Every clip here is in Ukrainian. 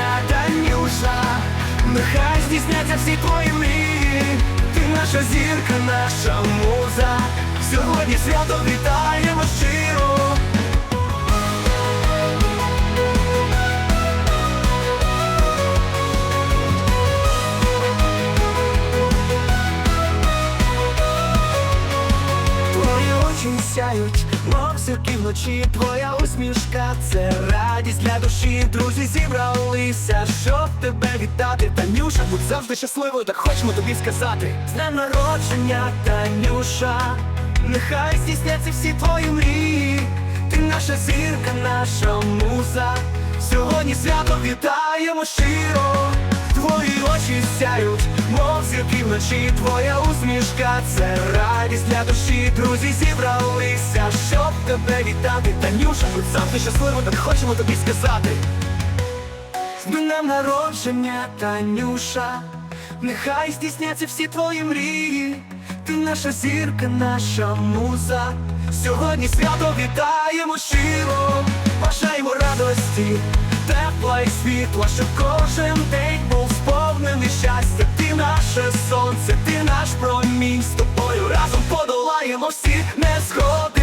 народження, Танюша, нехай здійсняться всі твої мрії, ти наша зірка, наша муза. Сьогодні свято вітаємо щиро. Сяють, мов зірки вночі, твоя усмішка це радість для душі. Друзі зібралися, щоб тебе вітати. Танюша, будь завжди щасливою, так хочемо тобі сказати. З днем народження, Танюша, нехай здійсняться всі твої мрії. Ти наша зірка, наша муза. Сьогодні свято вітаємо щиро. Твої очі сяють, мов зірки вночі, твоя усмішка це радість для душі. Друзі зібралися, щоб тебе вітати. Танюша, будь завжди щасливо, так хочемо тобі сказати. З днем народження, Танюша, нехай здійсняться всі твої мрії. Ти наша зірка, наша муза. Сьогодні свято вітаємо щиро, бажаємо радості, тепла і світла, щоб кожен день був сповнений щастя. Ти наше сонце, ти наш промінь з тобою разом подолаємо всі незгоди.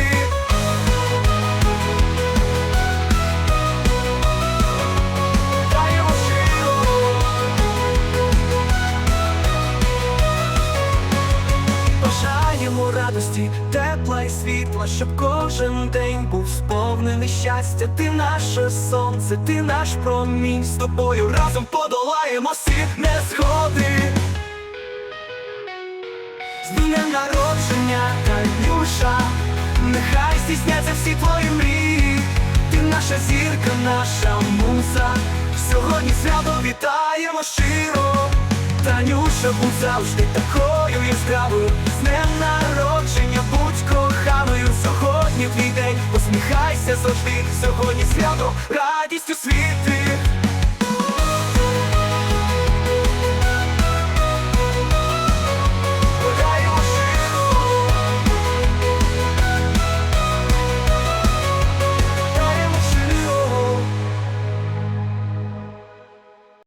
Тепла і світла, щоб кожен день був сповнений щастя. Ти наше сонце, ти наш промінь з тобою разом подолаємо всі незгоди. З днем народження, Танюша, нехай здійсняться всі твої мрії. Ти наша зірка, наша муза. Сьогодні свято вітаємо щиро. Танюша, будь завжди такою яскравою З днем народження, Радуйся завжди, сьогодні свято, радістю світи.